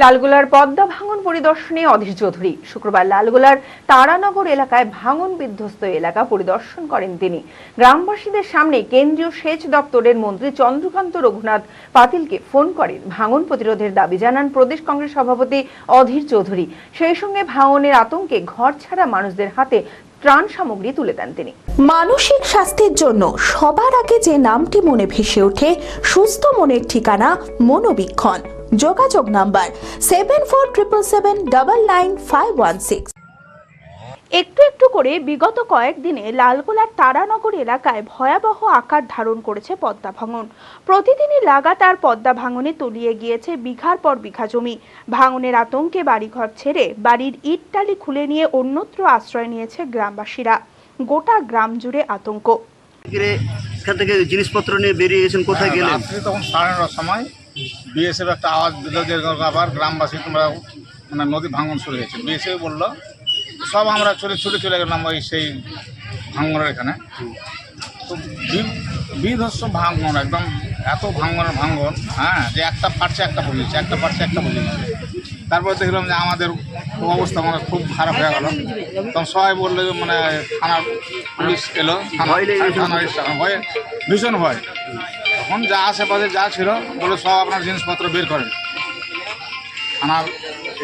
লালগোলার পদ্মা ভাঙন পরিদর্শনে অধীর চৌধুরী। শুক্রবার লালগোলার তারানগর এলাকায় ভাঙন বিধ্বস্ত এলাকা পরিদর্শন করেন তিনি। গ্রামবাসীদের সামনে কেন্দ্রীয় সেচ দপ্তরের মন্ত্রী চন্দ্রকান্ত রঘুনাথ পাতিলকে ফোন করেন। ভাঙন প্রতিরোধের দাবি জানান প্রদেশ কংগ্রেস সভাপতি অধীর চৌধুরী। সেই সঙ্গে ভাঙনের আতঙ্কে ঘর ছাড়া মানুষদের হাতে ত্রাণ সামগ্রী তুলে দেন তিনি। মানসিক স্বাস্থ্যের জন্য সবার আগে যে নামটি মনে ভেসে ওঠে, সুস্থ মনের ঠিকানা মনোবীক্ষণ। যোগাযোগ number seven four triple seven double nine five one six একটু একটু করে বিগত কয়েকদিনে লালগোলার তারানগর এলাকায় ভয়াবহ আকার ধারণ করেছে পদ্মা ভাঙন। প্রতিদিনই লাগাতার পদ্মা ভাঙনে তলিয়ে গিয়েছে বিঘার পর বিঘা জমি। ভাঙনের আতঙ্কে বাড়িঘর ছেড়ে বাড়ির ইটটালি খুলে নিয়ে অন্যত্র আশ্রয় নিয়েছে গ্রামবাসীরা। গোটা গ্রাম জুড়ে আতঙ্ক। এখান থেকে জিনিসপত্র নিয়ে বেরিয়ে গেছেন কোথায় গেলেন? তখন সাড়ে সময় বিএসএফ একটা আওয়াজ দিল যে আবার গ্রামবাসী তোমরা মানে নদী ভাঙন শুরু হয়েছে। বিএসএফ বলল সব আমরা চলে ছুটে চলে গেলাম ওই সেই ভাঙনের এখানে। তো বি- বিধ্বস্ত ভাঙন একদম এত ভাঙনের ভাঙন হ্যাঁ যে একটা পারছে একটা বুঝেছে একটা পারছে একটা বুঝেছে তারপরে দেখলাম যে আমাদের অবস্থা মানে খুব খারাপ হয়ে গেল। তখন সবাই বলল যে মানে থানার পুলিশ এলো থানা ভয়ে ভীষণ ভয়। তখন যা আশেপাশে যা ছিল বলে সব আপনার জিনিসপত্র বের করেন। থানার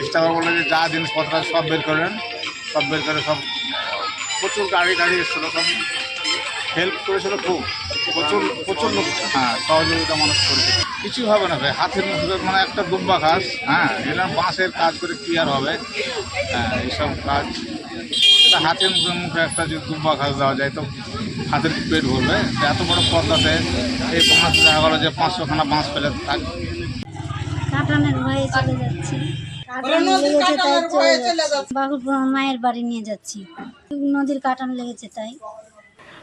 স্টাফ বলল যে যা জিনিসপত্র সব বের করেন, সব বের করে সব, প্রচুর গাড়ি টাড়ি এসেছিল, সব হেল্প করেছিল খুব। প্রচুর প্রচুর লোক হ্যাঁ সহযোগিতা মানুষ করেছে। কিছু হবে না ভাই, হাতের মুখে মানে একটা দুব্বা ঘাস হ্যাঁ এটা বাঁশের কাজ করে কি আর হবে? হ্যাঁ এইসব কাজ। এটা হাতের মুখে মুখে একটা যদি দুব্বা ঘাস দেওয়া যায় তো হাতের পেট ভরবে। এত বড় পদ্মাতে এই বাঁশ দেখা গেলো যে পাঁচশোখানা বাঁশ পেলে থাক। কাটানের ভয়ে চলে যাচ্ছি। কাটান লেগেছে তাই চলে যাচ্ছি। বাহুর মায়ের বাড়ি নিয়ে যাচ্ছি। নদীর কাটান লেগেছে তাই।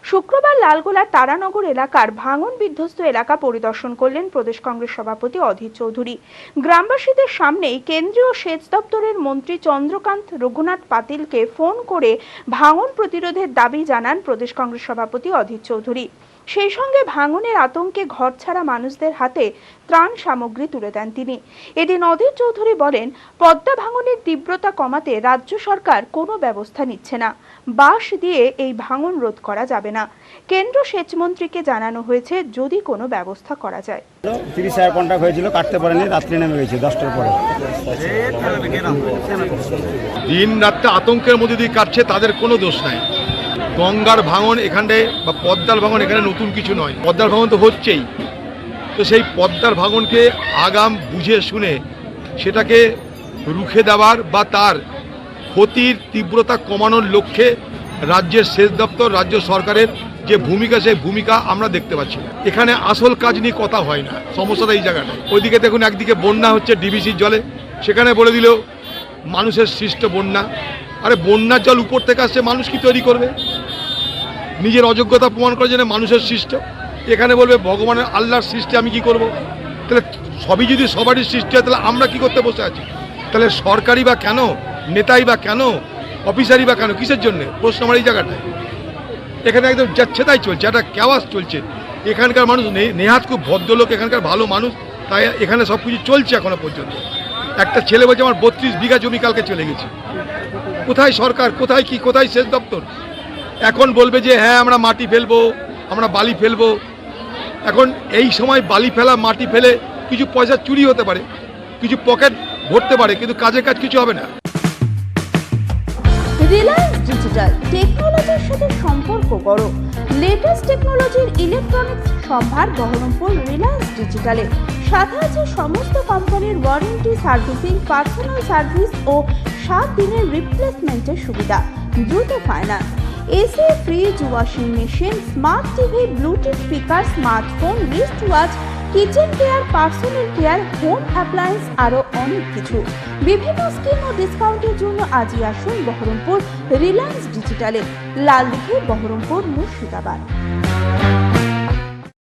শুক্রবার লালগোলার তারানগর এলাকার ভাঙন বিধ্বস্ত এলাকা পরিদর্শন করলেন প্রদেশ কংগ্রেস সভাপতি অধীর চৌধুরী। গ্রামবাসীদের সামনেই কেন্দ্রীয় সেচ দপ্তরের মন্ত্রী চন্দ্রকান্ত রঘুনাথ পাতিলকে ফোন করে ভাঙন প্রতিরোধের দাবি জানান প্রদেশ কংগ্রেস সভাপতি অধীর চৌধুরী। সেই সঙ্গে ভাঙনের আতঙ্কে ঘর ছাড়া মানুষদের হাতে ত্রাণ সামগ্রী তুলে দেন তিনি। এদিন অধীর চৌধুরী বলেন পদ্মা ভাঙনের তীব্রতা কমাতে রাজ্য সরকার কোনো ব্যবস্থা নিচ্ছে না। বাঁশ দিয়ে এই ভাঙন রোধ করা যাবে না। কেন্দ্র সেচমন্ত্রীকে জানানো হয়েছে যদি কোনো ব্যবস্থা করা যায়। তিরিশ হাজার কন্ট্যাক্ট হয়েছিল কাটতে পারেনি রাত্রি নেমে গেছে দশটার পরে। দিন রাত্রে আতঙ্কের মধ্যে দিয়ে কাটছে তাদের কোনো দোষ নাই। গঙ্গার ভাঙন এখানে বা পদ্মার ভাঙন এখানে নতুন কিছু নয়। পদ্মার ভাঙন তো হচ্ছেই। তো সেই পদ্মার ভাঙনকে আগাম বুঝে শুনে সেটাকে রুখে দেওয়ার বা তার ক্ষতির তীব্রতা কমানোর লক্ষ্যে রাজ্যের সেচ দপ্তর, রাজ্য সরকারের যে ভূমিকা, সেই ভূমিকা আমরা দেখতে পাচ্ছি না। এখানে আসল কাজ নিয়ে কথা হয় না। সমস্যাটা এই জায়গাটায়। ওইদিকে দেখুন, একদিকে বন্যা হচ্ছে ডিবিসির জলে। সেখানে বলে দিল, মানুষের সৃষ্ট বন্যা। আরে বন্যার জল উপর থেকে আসছে, মানুষ কি তৈরি করবে? নিজের অযোগ্যতা প্রমাণ করার জন্য মানুষের সৃষ্ট। এখানে বলবে, ভগবানের আল্লাহর সৃষ্টি আমি কি করব? তাহলে সবই যদি সবারই সৃষ্টি হয়, তাহলে আমরা কি করতে বসে আছি? তাহলে সরকারি বা কেন? নেতাই বা কেন? অফিসারই বা কেন? কিসের জন্য? প্রশ্ন আমার এই জায়গাটায়। এখানে একদম যাচ্ছে তাই চলছে, একটা কেওয়াস চলছে। এখানকার মানুষ নেহাত খুব ভদ্রলোক, এখানকার ভালো মানুষ, তাই এখানে সব কিছু চলছে এখনও পর্যন্ত। একটা ছেলে বলছে, আমার বত্রিশ বিঘা জমি কালকে চলে গেছে। কোথায় সরকার? কোথায় কি? কোথায় সেচ দপ্তর? এখন বলবে যে হ্যাঁ আমরা মাটি ফেলব, আমরা বালি ফেলব। এখন এই সময় বালি ফেলা, মাটি ফেলে কিছু পয়সা চুরি হতে পারে, কিছু পকেট ভরতে পারে, কিন্তু কাজের কাজ কিছু হবে না। রিলায়েন্স ডিজিটাল টেকনোলজির সাথে সম্পর্ক লেটেস্ট টেকনোলজির ইলেকট্রনিক্স সম্ভার রিলায়েন্স ডিজিটালে সমস্ত কোম্পানির ওয়ারেন্টি সার্ভিসিং সার্ভিস ও সাত দিনের সুবিধা। দ্রুত finance AC fridge washing machine smart TV bluetooth speaker smartphone wrist watch kitchen care personal care home appliance আরও অনেক কিছু। বিভিন্ন স্কিম ও ডিসকাউন্টের জন্য আজই আসুন বহরমপুর রিলায়েন্স ডিজিটালে লালদিঘি, বহরমপুর, মুর্শিদাবাদ।